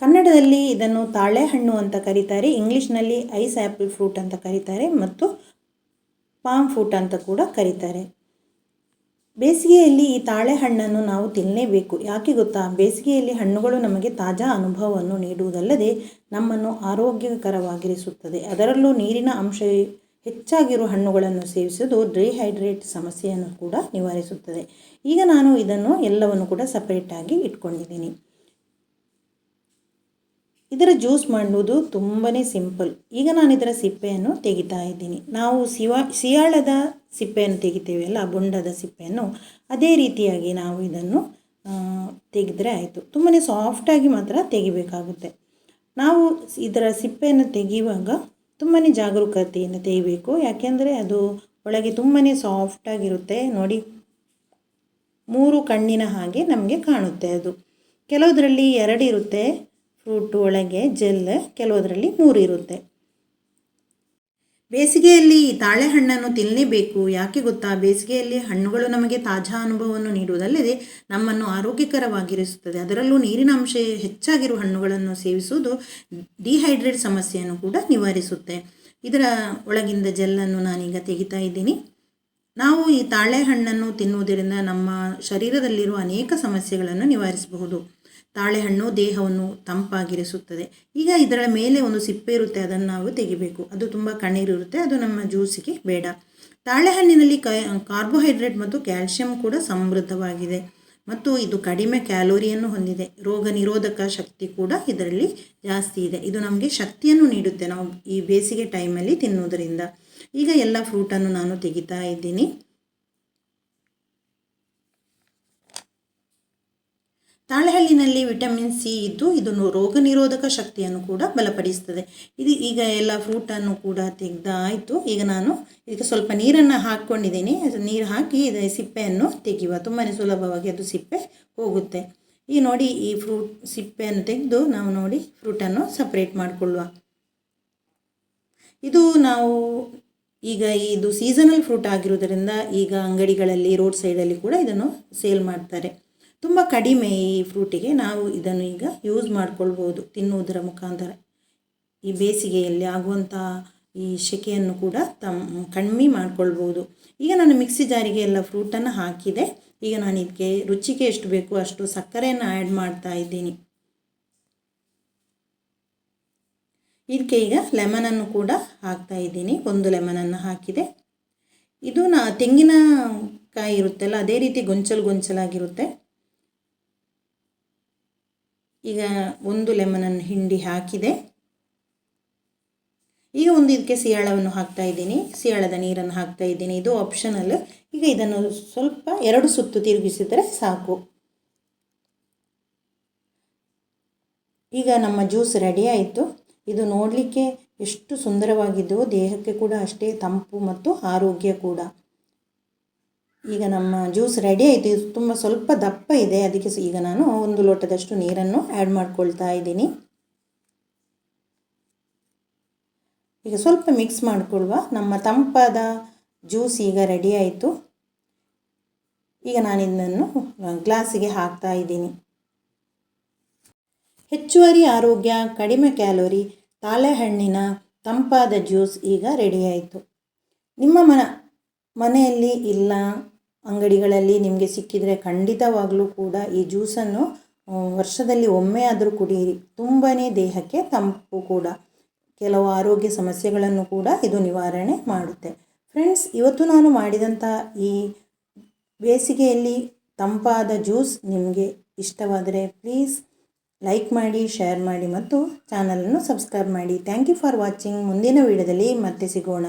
ಕನ್ನಡದಲ್ಲಿ ಇದನ್ನು ತಾಳೆಹಣ್ಣು ಅಂತ ಕರೀತಾರೆ, ಇಂಗ್ಲೀಷ್ನಲ್ಲಿ ಐಸ್ ಆ್ಯಪಲ್ ಫ್ರೂಟ್ ಅಂತ ಕರೀತಾರೆ ಮತ್ತು ಪಾಮ್ ಫ್ರೂಟ್ ಅಂತ ಕೂಡ ಕರೀತಾರೆ. ಬೇಸಿಗೆಯಲ್ಲಿ ಈ ತಾಳೆಹಣ್ಣನ್ನು ನಾವು ತಿನ್ನಲೇಬೇಕು. ಯಾಕೆ ಗೊತ್ತಾ? ಬೇಸಿಗೆಯಲ್ಲಿ ಹಣ್ಣುಗಳು ನಮಗೆ ತಾಜಾ ಅನುಭವವನ್ನು ನೀಡುವುದಲ್ಲದೆ ನಮ್ಮನ್ನು ಆರೋಗ್ಯಕರವಾಗಿರಿಸುತ್ತದೆ. ಅದರಲ್ಲೂ ನೀರಿನ ಅಂಶ ಹೆಚ್ಚಾಗಿರುವ ಹಣ್ಣುಗಳನ್ನು ಸೇವಿಸುವುದು ಡಿಹೈಡ್ರೇಟ್ ಸಮಸ್ಯೆಯನ್ನು ಕೂಡ ನಿವಾರಿಸುತ್ತದೆ. ಈಗ ನಾನು ಇದನ್ನು ಎಲ್ಲವನ್ನು ಕೂಡ ಸಪರೇಟಾಗಿ ಇಟ್ಕೊಂಡಿದ್ದೀನಿ. ಇದರ ಜ್ಯೂಸ್ ಮಾಡುವುದು ತುಂಬಾ ಸಿಂಪಲ್. ಈಗ ನಾನು ಇದರ ಸಿಪ್ಪೆಯನ್ನು ತೆಗಿತಾ ಇದ್ದೀನಿ. ನಾವು ಸಿವಾ ಸಿಯಾಳದ ಸಿಪ್ಪೆಯನ್ನು ತೆಗಿತೇವೆ ಅಲ್ಲ, ಬೊಂಡದ ಸಿಪ್ಪೆಯನ್ನು. ಅದೇ ರೀತಿಯಾಗಿ ನಾವು ಇದನ್ನು ತೆಗೆದರೆ ಆಯಿತು. ತುಂಬಾ ಸಾಫ್ಟಾಗಿ ಮಾತ್ರ ತೆಗಿಬೇಕಾಗುತ್ತೆ. ನಾವು ಇದರ ಸಿಪ್ಪೆಯನ್ನು ತೆಗೆಯುವಾಗ ತುಂಬಾ ಜಾಗರೂಕತೆಯನ್ನು ತೆಗಿಬೇಕು. ಯಾಕೆಂದರೆ ಅದು ಒಳಗೆ ತುಂಬಾ ಸಾಫ್ಟಾಗಿರುತ್ತೆ ನೋಡಿ, ಮೂರು ಕಣ್ಣಿನ ಹಾಗೆ ನಮಗೆ ಕಾಣುತ್ತೆ ಅದು. ಕೆಲವುದರಲ್ಲಿ ಎರಡು ಇರುತ್ತೆ ಫ್ರೂಟ್ ಒಳಗೆ ಜೆಲ್ ಕೆಲವುದರಲ್ಲಿ ಮೂರು ಇರುತ್ತೆ. ಬೇಸಿಗೆಯಲ್ಲಿ ಈ ತಾಳೆಹಣ್ಣನ್ನು ತಿನ್ನಲೇಬೇಕು ಯಾಕೆ ಗೊತ್ತಾ? ಬೇಸಿಗೆಯಲ್ಲಿ ಹಣ್ಣುಗಳು ನಮಗೆ ತಾಜಾ ಅನುಭವವನ್ನು ನೀಡುವುದಲ್ಲದೆ ನಮ್ಮನ್ನು ಆರೋಗ್ಯಕರವಾಗಿರಿಸುತ್ತದೆ. ಅದರಲ್ಲೂ ನೀರಿನ ಅಂಶ ಹೆಚ್ಚಾಗಿರುವ ಹಣ್ಣುಗಳನ್ನು ಸೇವಿಸುವುದು ಡಿಹೈಡ್ರೇಟ್ ಸಮಸ್ಯೆಯನ್ನು ಕೂಡ ನಿವಾರಿಸುತ್ತೆ. ಇದರ ಒಳಗಿಂದ ಜೆಲ್ಲನ್ನು ನಾನೀಗ ತೆಗಿತಾ ಇದ್ದೀನಿ. ನಾವು ಈ ತಾಳೆಹಣ್ಣನ್ನು ತಿನ್ನುವುದರಿಂದ ನಮ್ಮ ಶರೀರದಲ್ಲಿರುವ ಅನೇಕ ಸಮಸ್ಯೆಗಳನ್ನು ನಿವಾರಿಸಬಹುದು. ತಾಳೆಹಣ್ಣು ದೇಹವನ್ನು ತಂಪಾಗಿರಿಸುತ್ತದೆ. ಈಗ ಇದರ ಮೇಲೆ ಒಂದು ಸಿಪ್ಪೆ ಇರುತ್ತೆ, ಅದನ್ನು ನಾವು ತೆಗಿಬೇಕು. ಅದು ತುಂಬ ಕಣ್ಣೀರಿರುತ್ತೆ ಅದು ನಮ್ಮ ಜ್ಯೂಸಿಗೆ ಬೇಡ. ತಾಳೆಹಣ್ಣಿನಲ್ಲಿ ಕಾರ್ಬೋಹೈಡ್ರೇಟ್ ಮತ್ತು ಕ್ಯಾಲ್ಶಿಯಂ ಕೂಡ ಸಮೃದ್ಧವಾಗಿದೆ. ಮತ್ತು ಇದು ಕಡಿಮೆ ಕ್ಯಾಲೋರಿಯನ್ನು ಹೊಂದಿದೆ. ರೋಗ ನಿರೋಧಕ ಶಕ್ತಿ ಕೂಡ ಇದರಲ್ಲಿ ಜಾಸ್ತಿ ಇದೆ. ಇದು ನಮಗೆ ಶಕ್ತಿಯನ್ನು ನೀಡುತ್ತೆ ನಾವು ಈ ಬೇಸಿಗೆ ಟೈಮಲ್ಲಿ ತಿನ್ನುವುದರಿಂದ. ಈಗ ಎಲ್ಲ ಫ್ರೂಟನ್ನು ನಾನು ತೆಗಿತಾ ಇದ್ದೀನಿ. ತಾಳೆಹಳ್ಳಿನಲ್ಲಿ ವಿಟಮಿನ್ ಸಿ ಇದ್ದು ಇದನ್ನು ರೋಗ ನಿರೋಧಕ ಶಕ್ತಿಯನ್ನು ಕೂಡ ಬಲಪಡಿಸ್ತದೆ. ಇದು ಈಗ ಎಲ್ಲ ಫ್ರೂಟನ್ನು ಕೂಡ ತೆಗೆದಾಯಿತು. ಈಗ ನಾನು ಇದಕ್ಕೆ ಸ್ವಲ್ಪ ನೀರನ್ನು ಹಾಕ್ಕೊಂಡಿದ್ದೀನಿ. ಅದು ನೀರು ಹಾಕಿ ಇದು ಸಿಪ್ಪೆಯನ್ನು ತೆಗೆಯುವ. ತುಂಬಾ ಸುಲಭವಾಗಿ ಅದು ಸಿಪ್ಪೆ ಹೋಗುತ್ತೆ. ಈ ನೋಡಿ ಈ ಫ್ರೂಟ್ ಸಿಪ್ಪೆಯನ್ನು ತೆಗೆದು ನಾವು ನೋಡಿ ಫ್ರೂಟನ್ನು ಸಪ್ರೇಟ್ ಮಾಡಿಕೊಳ್ಳುವ. ಇದು ನಾವು ಈಗ ಇದು ಸೀಸನಲ್ ಫ್ರೂಟ್ ಆಗಿರೋದರಿಂದ ಈಗ ಅಂಗಡಿಗಳಲ್ಲಿ ರೋಡ್ ಸೈಡಲ್ಲಿ ಕೂಡ ಇದನ್ನು ಸೇಲ್ ಮಾಡ್ತಾರೆ. ತುಂಬ ಕಡಿಮೆ ಈ ಫ್ರೂಟಿಗೆ ನಾವು ಇದನ್ನು ಈಗ ಯೂಸ್ ಮಾಡ್ಕೊಳ್ಬೋದು ತಿನ್ನುವುದರ ಮುಖಾಂತರ. ಈ ಬೇಸಿಗೆಯಲ್ಲಿ ಆಗುವಂಥ ಈ ಸೆಕೆಯನ್ನು ಕೂಡ ತಮ್ಮ ಕಡಿಮೆ ಮಾಡ್ಕೊಳ್ಬೋದು. ಈಗ ನಾನು ಮಿಕ್ಸಿ ಜಾರಿಗೆ ಎಲ್ಲ ಫ್ರೂಟನ್ನು ಹಾಕಿದೆ. ಈಗ ನಾನು ಇದಕ್ಕೆ ರುಚಿಗೆ ಎಷ್ಟು ಬೇಕು ಅಷ್ಟು ಸಕ್ಕರೆಯನ್ನು ಆ್ಯಡ್ ಮಾಡ್ತಾ ಇದ್ದೀನಿ. ಇದಕ್ಕೆ ಈಗ ಲೆಮನನ್ನು ಕೂಡ ಹಾಕ್ತಾ ಇದ್ದೀನಿ. ಒಂದು ಲೆಮನನ್ನು ಹಾಕಿದೆ. ಇದು ನಾ ತೆಂಗಿನಕಾಯಿ ಇರುತ್ತಲ್ಲ, ಅದೇ ರೀತಿ ಗೊಂಚಲು ಗೊಂಚಲಾಗಿರುತ್ತೆ. ಈಗ ಒಂದು ಲೆಮನನ್ನು ಹಿಂಡಿ ಹಾಕಿದೆ. ಈಗ ಒಂದು ಇದಕ್ಕೆ ಸಿಯಾಳವನ್ನು ಹಾಕ್ತಾ ಇದ್ದೀನಿ. ಸಿಯಾಳದ ನೀರನ್ನು ಹಾಕ್ತಾ ಇದ್ದೀನಿ. ಇದು ಆಪ್ಷನಲ್ ಈಗ ಇದನ್ನು ಸ್ವಲ್ಪ ಎರಡು ಸುತ್ತು ತಿರುಗಿಸಿದರೆ ಸಾಕು. ಈಗ ನಮ್ಮ ಜ್ಯೂಸ್ ರೆಡಿ ಆಯಿತು. ಇದು ನೋಡಲಿಕ್ಕೆ ಎಷ್ಟು ಸುಂದರವಾಗಿದ್ದು, ದೇಹಕ್ಕೆ ಕೂಡ ಅಷ್ಟೇ ತಂಪು ಮತ್ತು ಆರೋಗ್ಯ ಕೂಡ. ಈಗ ನಮ್ಮ ಜ್ಯೂಸ್ ರೆಡಿ ಆಯಿತು. ಇದು ತುಂಬ ಸ್ವಲ್ಪ ದಪ್ಪ ಇದೆ. ಅದಕ್ಕೆ ಈಗ ನಾನು ಒಂದು ಲೋಟದಷ್ಟು ನೀರನ್ನು ಆ್ಯಡ್ ಮಾಡ್ಕೊಳ್ತಾ ಇದ್ದೀನಿ. ಈಗ ಸ್ವಲ್ಪ ಮಿಕ್ಸ್ ಮಾಡಿಕೊಳ್ಳುವ ನಮ್ಮ ತಂಪಾದ ಜ್ಯೂಸ್ ಈಗ ರೆಡಿ ಆಯಿತು. ಈಗ ನಾನು ಇದನ್ನು ಗ್ಲಾಸಿಗೆ ಹಾಕ್ತಾ ಇದ್ದೀನಿ. ಹೆಚ್ಚುವರಿ ಆರೋಗ್ಯ, ಕಡಿಮೆ ಕ್ಯಾಲೋರಿ, ತಾಳೆಹಣ್ಣಿನ ತಂಪಾದ ಜ್ಯೂಸ್ ಈಗ ರೆಡಿ ಆಯಿತು. ನಿಮ್ಮ ಮನ ಮನೆಯಲ್ಲಿ ಇಲ್ಲ, ಅಂಗಡಿಗಳಲ್ಲಿ ನಿಮಗೆ ಸಿಕ್ಕಿದರೆ ಖಂಡಿತವಾಗಲೂ ಕೂಡ ಈ ಜ್ಯೂಸನ್ನು ವರ್ಷದಲ್ಲಿ ಒಮ್ಮೆ ಆದರೂ ಕುಡಿಯಿರಿ ತುಂಬಾ ದೇಹಕ್ಕೆ ತಂಪು ಕೂಡ. ಕೆಲವು ಆರೋಗ್ಯ ಸಮಸ್ಯೆಗಳನ್ನು ಕೂಡ ಇದು ನಿವಾರಣೆ ಮಾಡುತ್ತೆ. ಫ್ರೆಂಡ್ಸ್, ಇವತ್ತು ನಾನು ಮಾಡಿದಂಥ ಈ ಬೇಸಿಗೆಯಲ್ಲಿ ತಂಪಾದ ಜ್ಯೂಸ್ ನಿಮಗೆ ಇಷ್ಟವಾದರೆ ಪ್ಲೀಸ್ ಲೈಕ್ ಮಾಡಿ, ಶೇರ್ ಮಾಡಿ ಮತ್ತು ಚಾನಲನ್ನು ಸಬ್ಸ್ಕ್ರೈಬ್ ಮಾಡಿ. Thank you for watching. ಮುಂದಿನ ವಿಡಿಯೋದಲ್ಲಿ ಮತ್ತೆ ಸಿಗೋಣ.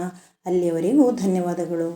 ಅಲ್ಲಿಯವರೆಗೂ ಧನ್ಯವಾದಗಳು.